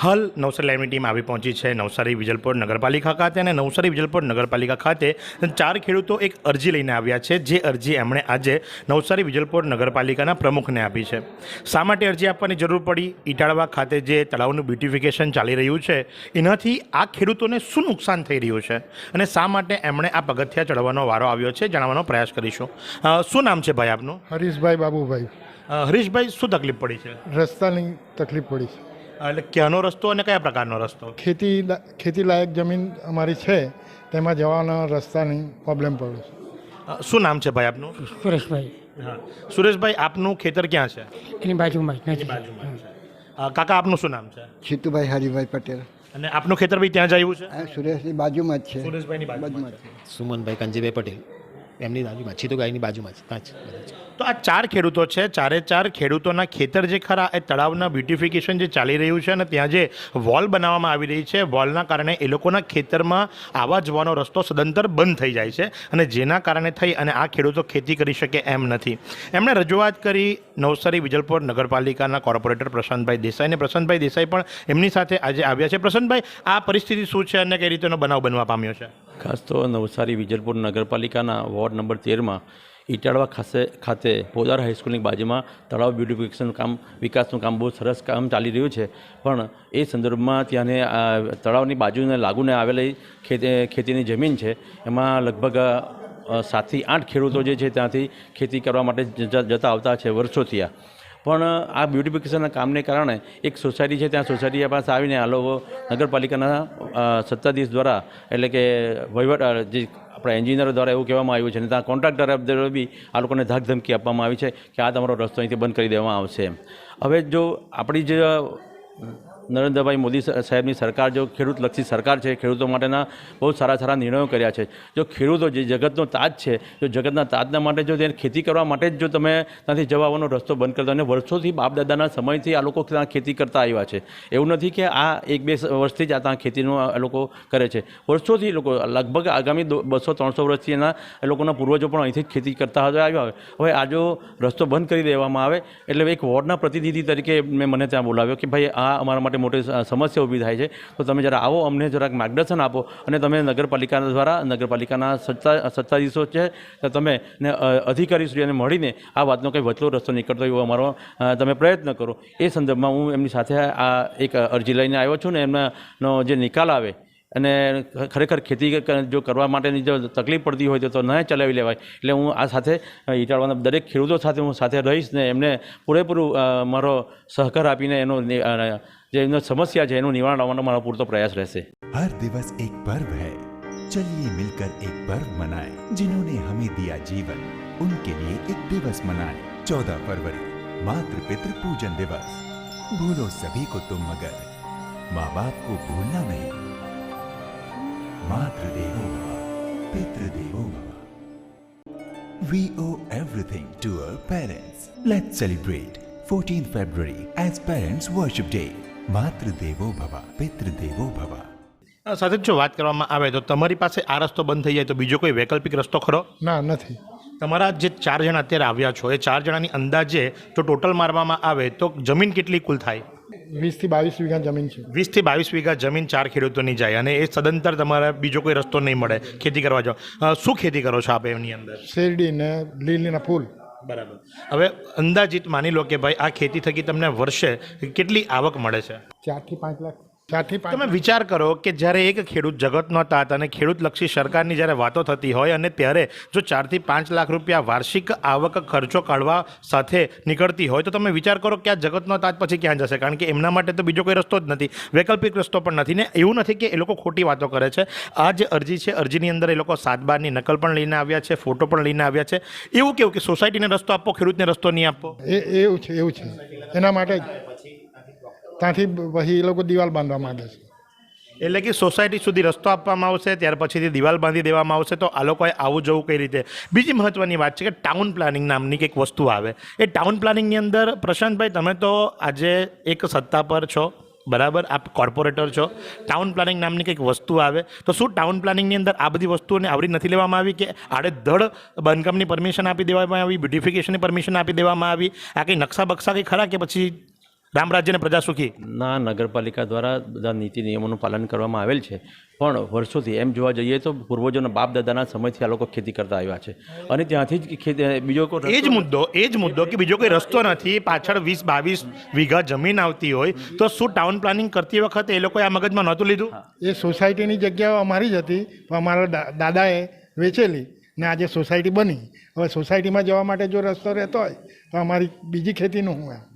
હાલ નવસારી લાઈવની ટીમ આવી પહોંચી છે. નવસારી વિજલપોર નગરપાલિકા ખાતે અને નવસારી વિજલપોર નગરપાલિકા ખાતે ચાર ખેડૂતો એક અરજી લઈને આવ્યા છે. જે અરજી એમણે આજે નવસારી વિજલપોર નગરપાલિકાના પ્રમુખને આપી છે. શા માટે અરજી આપવાની જરૂર પડી? ઇટાળવા ખાતે જે તળાવનું બ્યુટિફિકેશન ચાલી રહ્યું છે એનાથી આ ખેડૂતોને શું નુકસાન થઈ રહ્યું છે અને શા માટે એમણે આ પગથિયા ચડવાનો વારો આવ્યો છે જાણવાનો પ્રયાસ કરીશું. શું નામ છે ભાઈ આપનું? હરીશભાઈ બાબુભાઈ. હરીશભાઈ શું તકલીફ પડી છે? રસ્તાની તકલીફ પડી છે. એટલે ક્યાંનો રસ્તો અને કયા પ્રકારનો રસ્તો? ખેતી ખેતી લાયક જમીન અમારી છે તેમાં જવાના રસ્તાની પ્રોબ્લેમ પડે છે. શું નામ છે ભાઈ આપનું? સુરેશભાઈ. હા. સુરેશભાઈ આપનું ખેતર ક્યાં છે? એની બાજુમાં જ નજીક. બાજુમાં છે. કાકા આપનું શું નામ છે? જીતુભાઈ હરિભાઈ પટેલ. અને આપનું ખેતર ભાઈ ત્યાં જ આવ્યું છે? સુરેશની બાજુમાં જ છે. સુરેશભાઈની બાજુમાં બાજુમાં જ છે. સુમનભાઈ કંજીભાઈ પટેલ. એમની બાજુમાં છે. તો ગાયની બાજુમાં છે. ત્યાં જ. તો આ ચાર ખેડૂતો છે. ચારે ચાર ખેડૂતોના ખેતર જે ખરા, એ તળાવના બ્યુટિફિકેશન જે ચાલી રહ્યું છે અને ત્યાં જે વોલ બનાવવામાં આવી રહી છે, વોલના કારણે એ લોકોના ખેતરમાં આવવા જવાનો રસ્તો સદંતર બંધ થઈ જાય છે અને જેના કારણે થઈ અને આ ખેડૂતો ખેતી કરી શકે એમ નથી. એમણે રજૂઆત કરી નવસારી વિજલપોર નગરપાલિકાના કોર્પોરેટર પ્રશાંતભાઈ દેસાઈ અને પ્રશાંતભાઈ દેસાઈ પણ એમની સાથે આજે આવ્યા છે. પ્રશાંતભાઈ, આ પરિસ્થિતિ શું છે અને કઈ રીતેનો બનાવ બનવા પામ્યો છે? ખાસ તો નવસારી વિજલપુર નગરપાલિકાના વોર્ડ નંબર તેરમાં ઇટાળવા ખાસે ખાતે પોદાર હાઈસ્કૂલની બાજુમાં તળાવ બ્યુટિફિકેશનનું કામ વિકાસનું કામ બહુ સરસ કામ ચાલી રહ્યું છે. પણ એ સંદર્ભમાં ત્યાંને તળાવની બાજુને લાગુને આવેલી ખેતી, ખેતીની જમીન છે. એમાં લગભગ સાતથી આઠ ખેડૂતો જે છે ત્યાંથી ખેતી કરવા માટે જતા આવતા છે વર્ષોથી આ. પણ આ બ્યુટિફિકેશનના કામને કારણે એક સોસાયટી છે, ત્યાં સોસાયટી પાસે આવીને આ લોકો નગરપાલિકાના સત્તાધીશ દ્વારા એટલે કે વહીવટ જે આપણા એન્જિનિયરો દ્વારા એવું કહેવામાં આવ્યું છે અને ત્યાં કોન્ટ્રાક્ટર દ્વારા બી આ લોકોને ધાકધમકી આપવામાં આવી છે કે આ તમારો રસ્તો અહીંથી બંધ કરી દેવામાં આવશે હવે જો આપણી જે નરેન્દ્રભાઈ મોદી સાહેબની સરકાર જો ખેડૂતલક્ષી સરકાર છે, ખેડૂતો માટેના બહુ સારા સારા નિર્ણયો કર્યા છે. જો ખેડૂતો જે જગતનો તાજ છે, જો જગતના તાજના માટે જો તેને ખેતી કરવા માટે જ જો તમે ત્યાંથી જવાનો રસ્તો બંધ કરતા અને વર્ષોથી બાપ દાદાના સમયથી આ લોકો ત્યાં ખેતી કરતા આવ્યા છે. એવું નથી કે આ એક બે વર્ષથી જ આ ત્યાં ખેતીનું આ લોકો કરે છે. વર્ષોથી લોકો, લગભગ આગામી બસો, ત્રણસો વર્ષથી એના એ લોકોના પૂર્વજો પણ અહીંથી જ ખેતી કરતા હતા આવ્યા હવે આ જો રસ્તો બંધ કરી દેવામાં આવે, એટલે એક વોર્ડના પ્રતિનિધિ તરીકે મેં મને ત્યાં બોલાવ્યો કે ભાઈ આ અમારા માટે મોટી સ- સમસ્યા ઊભી થાય છે. તો તમે જરા આવો, અમને જરાક માર્ગદર્શન આપો અને તમે નગરપાલિકા દ્વારા, નગરપાલિકાના સત્તા, સત્તાધીશો છે, તો તમે ને અધિકારીશ્રીઓને મળીને આ વાતનો કંઈ વચલો રસ્તો નીકળતો એવો અમારો તમે પ્રયત્ન કરો. એ સંદર્ભમાં હું એમની સાથે આ એક અરજી લઈને આવ્યો છું ને એમનો જે નિકાલ આવે અને ખરેખર ખેતી ક- જો કરવા માટેની જો તકલીફ પડતી હોય તો તો ન ચલાવી લેવાય એટલે હું આ સાથે ઈટાળવાના દરેક ખેડૂતો સાથે હું સાથે રહીશ ને એમને પૂરેપૂરું અ, મારો સહકાર આપીને એનો નિ- અ, જે એમનો સમસ્યા છે એનું નિવારણ લાવવાનો મારો પૂરતો પ્રયાસ રહેશે हर दिवस एक पर्व है चलिए मिलकर एक पर्व मनाएं जिन्होंने हमें दिया जीवन उनके लिए एक दिवस मनाएं चौदह फरवरी मातृ पितृ पूजन दिवस भूलो सभी को तुम मगर माँ बाप को भूलना नहीं માતૃદેવો પિતૃદેવો ભવ We owe everything to our parents. Let's celebrate 14th February as Parents Worship Day. માતૃદેવો ભવ પિતૃદેવો ભવા સાથે જો વાત કરવામાં આવે તો તમારી પાસે આ રસ્તો બંધ થઈ જાય તો બીજો કોઈ વૈકલ્પિક રસ્તો ખરો? ના નથી. તમારા જે ચાર જણા અત્યારે આવ્યા છો એ ચાર જણાની અંદાજે જો ટોટલ મારવામાં આવે તો જમીન કેટલી કુલ થાય? વીસથી બાવીસ વીઘા જમીન છે. વીસથી બાવીસ વીઘા જમીન ચાર ખેડૂતોની જાય અને એ સદંતર તમારે બીજો કોઈ રસ્તો નહીં મળે. ખેતી કરવા જાઓ. શું ખેતી કરો છો આપ એમની અંદર? શેરડી ને લીલીના ફૂલ. બરાબર. હવે અંદાજિત માની લો કે ભાઈ આ ખેતી થકી તમને વર્ષે કેટલી આવક મળે છે? ચારથી પાંચ લાખ. તમે વિચાર કરો કે જ્યારે એક ખેડૂત જગતનો તાત અને ખેડૂતલક્ષી સરકારની જ્યારે વાતો થતી હોય અને ત્યારે જો ચારથી પાંચ લાખ રૂપિયા વાર્ષિક આવક ખર્ચો કાઢવા સાથે નીકળતી હોય તો તમે વિચાર કરો કે આ જગતનો તાત પછી ક્યાં જશે? કારણ કે એમના માટે તો બીજો કોઈ રસ્તો જ નથી. વૈકલ્પિક રસ્તો પણ નથી. ને એવું નથી કે એ લોકો ખોટી વાતો કરે છે. આ જે અરજી છે. અરજીની અંદર એ લોકો સાત બારની નકલ પણ લઈને આવ્યા છે ફોટો પણ લઈને આવ્યા છે. એવું કેવું કે સોસાયટીને રસ્તો આપો ખેડૂતને રસ્તો નહીં આપો? એવું છે એવું છે. એના માટે ત્યાંથી પછી એ લોકો દિવાલ બાંધવા માંગે છે. એટલે કે સોસાયટી સુધી રસ્તો આપવામાં આવશે, ત્યાર પછીથી દિવાલ બાંધી દેવામાં આવશે, તો આ લોકોએ આવું જવું કઈ રીતે? બીજી મહત્ત્વની વાત છે કે ટાઉન પ્લાનિંગ નામની કંઈક વસ્તુ આવે. એ ટાઉન પ્લાનિંગની અંદર પ્રશાંતભાઈ, તમે તો આજે એક સત્તા પર છો, બરાબર? આપ કોર્પોરેટર છો. ટાઉન પ્લાનિંગ નામની કંઈક વસ્તુ આવે. તો શું ટાઉન પ્લાનિંગની અંદર આ બધી વસ્તુઓને આવરી નથી લેવામાં આવી કે આડેધડ બાંધકામની પરમિશન આપી દેવામાં આવી બ્યુટિફિકેશનની પરમિશન આપી દેવામાં આવી? આ કંઈ નકશા બક્ષા કંઈ ખરા કે પછી રામ રાજ્ય અને પ્રજા સુખી ના નગરપાલિકા દ્વારા બધા નીતિ નિયમોનું પાલન કરવામાં આવેલ છે. પણ વર્ષોથી એમ જોવા જઈએ તો પૂર્વજોના બાપ દાદાના સમયથી આ લોકો ખેતી કરતા આવ્યા છે. અને ત્યાંથી જ ખેતી બીજો કોઈ એ જ મુદ્દો એ જ મુદ્દો કે બીજો કોઈ રસ્તો નથી પાછળ વીસ બાવીસ વીઘા જમીન આવતી હોય તો શું ટાઉન પ્લાનિંગ કરતી વખતે એ લોકોએ આ મગજમાં નહોતું લીધું? એ સોસાયટીની જગ્યાઓ અમારી જ હતી પણ અમારા દાદાએ વેચેલી ને આજે સોસાયટી બની. હવે સોસાયટીમાં જવા માટે જો રસ્તો રહેતો હોય તો અમારી બીજી ખેતીનું હું એમ.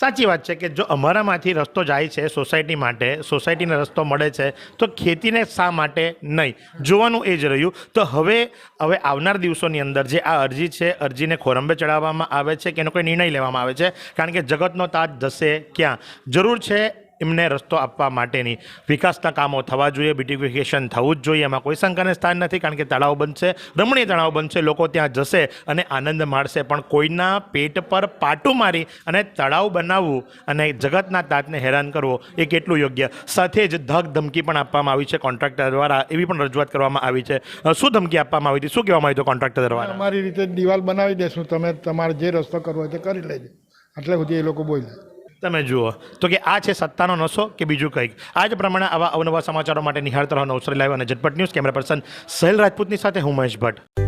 સાચી વાત છે કે જો અમારામાંથી રસ્તો જાય છે સોસાયટી માટે, સોસાયટીને રસ્તો મળે છે, તો ખેતીને શા માટે નહીં? જોવાનું એ જ રહ્યું. તો હવે હવે આવનાર દિવસોની અંદર જે આ અરજી છે, અરજીને ખોરંબે ચડાવવામાં આવે છે કે એનો કોઈ નિર્ણય લેવામાં આવે છે? કારણ કે જગતનો તાજ જશે ક્યાં? જરૂર છે એમને રસ્તો આપવા માટેની વિકાસના કામો થવા જોઈએ બ્યુટિફિકેશન થવું જ જોઈએ. એમાં કોઈ શંકાને સ્થાન નથી કારણ કે તળાવ બનશે રમણીય તળાવ બનશે લોકો ત્યાં જશે અને આનંદ માણશે. પણ કોઈના પેટ પર પાટું મારી અને તળાવ બનાવવું અને જગતના તાતને હેરાન કરવો એ કેટલું યોગ્ય? સાથે જ ધક ધમકી પણ આપવામાં આવી છે કોન્ટ્રાક્ટર દ્વારા એવી પણ રજૂઆત કરવામાં આવી છે. શું ધમકી આપવામાં આવી હતી? શું કહેવામાં આવ્યું હતું કોન્ટ્રાક્ટર દ્વારા? અમારી રીતે દિવાલ બનાવી દેશું તમે તમારે જે રસ્તો કરવો હોય તે કરી લેજો. એટલે સુધી એ લોકો બોલ્યા. તમે જુઓ. તો કે આ છે સત્તાનો નશો કે બીજું કંઈક. આ જ પ્રમાણે આવા અવનવા સમાચારો માટે નિહાળતા રહો નવસરી લાઈવ અને Jhatpat news. Camera person Sahel રાજપૂતની સાથે હું મહેશ ભટ્ટ.